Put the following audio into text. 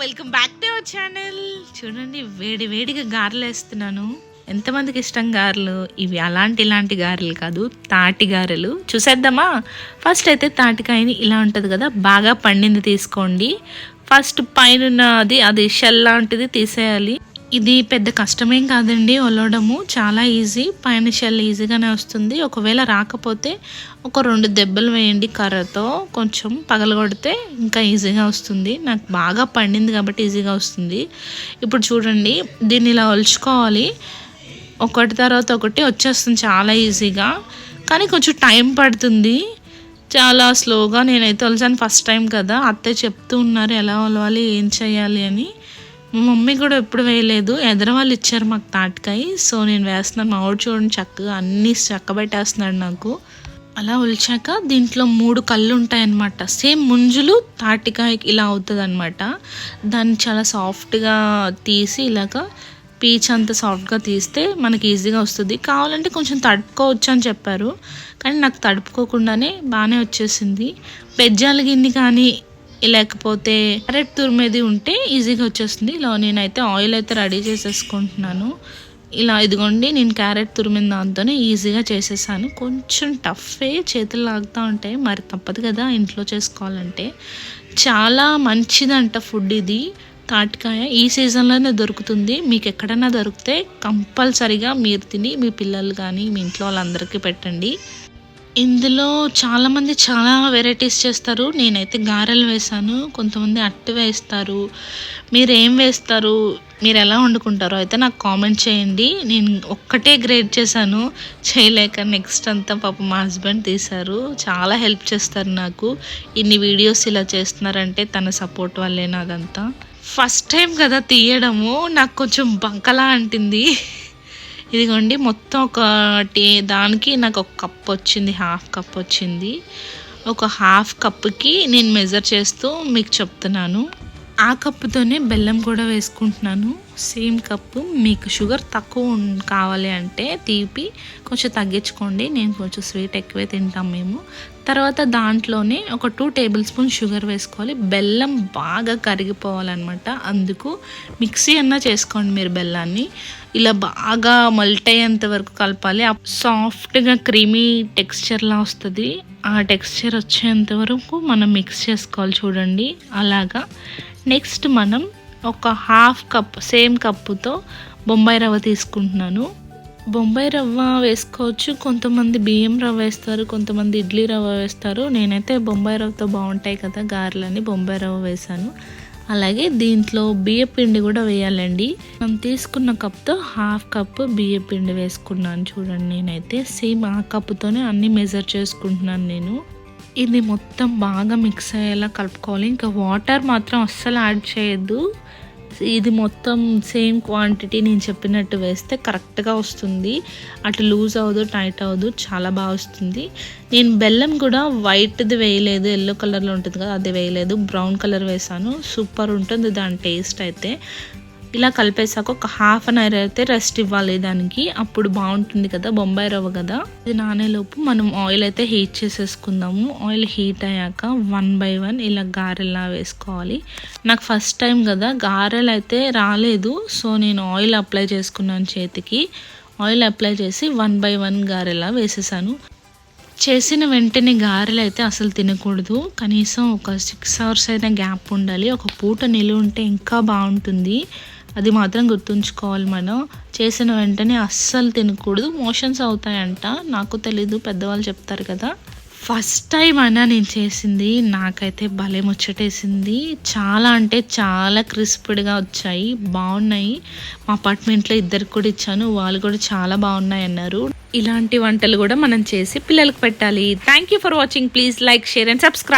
Welcome back to our channel. చూడండి వేడి వేడిగా గారెలు వేస్తున్నాను. ఎంతమందికి ఇష్టం గారెలు? ఇవి అలాంటి ఇలాంటి గారెలు కాదు తాటి గారెలు. చూసేద్దామా? ఫస్ట్ అయితే తాటికాయని ఇలా ఉంటుంది కదా బాగా పండింది తీసుకోండి. ఫస్ట్ పైన అది అది షెల్ లాంటిది తీసేయాలి. ఇది పెద్ద కష్టమేం కాదండి ఒలవడము చాలా ఈజీ. పైన షెల్ ఈజీగానే వస్తుంది. ఒకవేళ రాకపోతే ఒక రెండు దెబ్బలు వేయండి కర్రతో. కొంచెం పగలగొడితే ఇంకా ఈజీగా వస్తుంది. నాకు బాగా పండింది కాబట్టి ఈజీగా వస్తుంది. ఇప్పుడు చూడండి దీన్ని ఇలా ఒలుచుకోవాలి. ఒకటి తర్వాత ఒకటి వచ్చేస్తుంది చాలా ఈజీగా. కానీ కొంచెం టైం పడుతుంది. చాలా స్లోగా నేనైతే ఒలిచాను ఫస్ట్ టైం కదా. అత్తయ్య చెప్తూ ఉన్నారు ఎలా ఒలవాలి ఏం చేయాలి అని. మమ్మీ కూడా ఎప్పుడు వేయలేదు. ఎదర వాళ్ళు ఇచ్చారు మాకు తాటికాయ. సో నేను వేస్తున్నాను. మా వాడు చూడండి చక్కగా అన్నీ చక్కబెట్టేస్తున్నాడు నాకు. అలా ఒలిచాక దీంట్లో మూడు కళ్ళు ఉంటాయన్నమాట. సేమ్ ముంజులు తాటికాయ ఇలా అవుతుంది అనమాట దాన్ని చాలా సాఫ్ట్గా తీసి ఇలాగ పీచ్ అంత సాఫ్ట్గా తీస్తే మనకి ఈజీగా వస్తుంది. కావాలంటే కొంచెం తడుపుకోవచ్చు అని చెప్పారు. కానీ నాకు తడుపుకోకుండానే బాగానే వచ్చేసింది. పెజ్జాల గిన్నె కానీ లేకపోతే క్యారెట్ తురిమేది ఉంటే ఈజీగా వచ్చేస్తుంది. ఇలా నేనైతే ఆయిల్ అయితే రెడీ చేసేసుకుంటున్నాను. ఇలా ఇదిగోండి నేను క్యారెట్ తురిమిన దాంతోనే ఈజీగా చేసేసాను. కొంచెం టఫే చేతులు లాగుతూ ఉంటాయి మరి తప్పదు కదా ఇంట్లో చేసుకోవాలంటే. చాలా మంచిదంట ఫుడ్ ఇది. తాటికాయ ఈ సీజన్లోనే దొరుకుతుంది. మీకు ఎక్కడైనా దొరికితే కంపల్సరిగా మీరు తిని మీ పిల్లలు కానీ మీ ఇంట్లో వాళ్ళందరికీ పెట్టండి. ఇందులో చాలామంది చాలా వెరైటీస్ చేస్తారు. నేనైతే గారెలు వేసాను. కొంతమంది అట్టు వేస్తారు. మీరు ఏం వేస్తారు? మీరు ఎలా వండుకుంటారో అయితే నాకు కామెంట్ చేయండి. నేను ఒక్కటే గ్రేడ్ చేశాను. చేయలేక నెక్స్ట్ అంతా పాప మా హస్బెండ్ తీశారు. చాలా హెల్ప్ చేస్తారు నాకు. ఇన్ని వీడియోస్ ఇలా చేస్తున్నారంటే తన సపోర్ట్ వల్లే నాదంతా. ఫస్ట్ టైం కదా తీయడము. నాకు కొంచెం బంకలా అంటింది. ఇదిగోండి మొత్తం ఒకటి దానికి నాకు ఒక కప్ వచ్చింది హాఫ్ కప్ వచ్చింది. ఒక హాఫ్ కప్కి నేను మెజర్ చేస్తూ మీకు చెప్తున్నాను. ఆ కప్పుతోనే బెల్లం కూడా వేసుకుంటున్నాను. Same cup. మీకు షుగర్ తక్కువ కావాలి అంటే తీపి కొంచెం తగ్గించుకోండి. నేను కొంచెం స్వీట్ ఎక్కువే తింటాం మేము. తర్వాత దాంట్లోనే ఒక టూ టేబుల్ స్పూన్ షుగర్ వేసుకోవాలి. బెల్లం బాగా కరిగిపోవాలన్నమాట. అందుకు మిక్సీ అన్నా చేసుకోండి మీరు బెల్లాన్ని. ఇలా బాగా మల్ట్ అయ్యేంత వరకు కలపాలి. సాఫ్ట్గా క్రీమీ టెక్స్చర్లా వస్తుంది. ఆ టెక్స్చర్ వచ్చేంత వరకు మనం మిక్స్ చేసుకోవాలి చూడండి. అలాగా నెక్స్ట్ మనం ఒక హాఫ్ కప్ సేమ్ కప్పుతో బొంబాయి రవ్వ తీసుకుంటున్నాను. బొంబాయి రవ్వ వేసుకోవచ్చు. కొంతమంది బియ్యం రవ్వ వేస్తారు కొంతమంది ఇడ్లీ రవ్వ వేస్తారు. నేనైతే బొంబాయి రవ్వతో బాగుంటాయి కదా గారెలని బొంబాయి రవ్వ వేసాను అలాగే దీంట్లో బియ్య పిండి కూడా వేయాలండి. మనం తీసుకున్న కప్తో హాఫ్ కప్ బియ్య పిండి వేసుకున్నాను చూడండి నేనైతే. సేమ్ ఆ కప్తోనే అన్ని మెజర్ చేసుకుంటున్నాను నేను. ఇది మొత్తం బాగా మిక్స్ అయ్యేలా కలుపుకోవాలి. ఇంకా వాటర్ మాత్రం అస్సలు యాడ్ చేయొద్దు. ఇది మొత్తం సేమ్ క్వాంటిటీ నేను చెప్పినట్టు వేస్తే కరెక్ట్గా వస్తుంది. అటు లూజ్ అవ్వదు టైట్ అవ్వదు చాలా బాగా వస్తుంది. నేను బెల్లం కూడా వైట్ది వేయలేదు ఎల్లో కలర్లో ఉంటుంది కదా అది వేయలేదు. బ్రౌన్ కలర్ వేసాను సూపర్ ఉంటుంది దాని టేస్ట్ అయితే. ఇలా కలిపేసాక ఒక హాఫ్ అన్ అవర్ అయితే రెస్ట్ ఇవ్వాలి దానికి. అప్పుడు బాగుంటుంది కదా బొంబాయి రవ్వ కదా. ఇది నానేలోపు మనం ఆయిల్ అయితే హీట్ చేసేసుకుందాము. ఆయిల్ హీట్ అయ్యాక వన్ బై వన్ ఇలా గారెలా వేసుకోవాలి. నాకు ఫస్ట్ టైం కదా గారెలు అయితే రాలేదు. సో నేను ఆయిల్ అప్లై చేసుకున్నాను చేతికి. ఆయిల్ అప్లై చేసి వన్ బై వన్ గారెలా వేసేసాను. చేసిన వెంటనే గారెలు అయితే అసలు తినకూడదు. కనీసం ఒక సిక్స్ అవర్స్ అయినా గ్యాప్ ఉండాలి. ఒక పూట నిలువ ఉంటే ఇంకా బాగుంటుంది. అది మాత్రం గుర్తుంచుకోవాలి మనం. చేసిన వెంటనే అస్సలు తినకూడదు. మోషన్స్ అవుతాయంట. నాకు తెలీదు. పెద్దవాళ్ళు చెప్తారు కదా. ఫస్ట్ టైం అయినా నేను చేసింది. నాకైతే భలే ముచ్చటేసింది. చాలా అంటే చాలా క్రిస్ప్డ్గా వచ్చాయి. బాగున్నాయి. మా అపార్ట్మెంట్లో ఇద్దరికి కూడా ఇచ్చాను. వాళ్ళు కూడా చాలా బాగున్నాయి అన్నారు. ఇలాంటి వంటలు కూడా మనం చేసి పిల్లలకు పెట్టాలి. Thank you for watching please like share and subscribe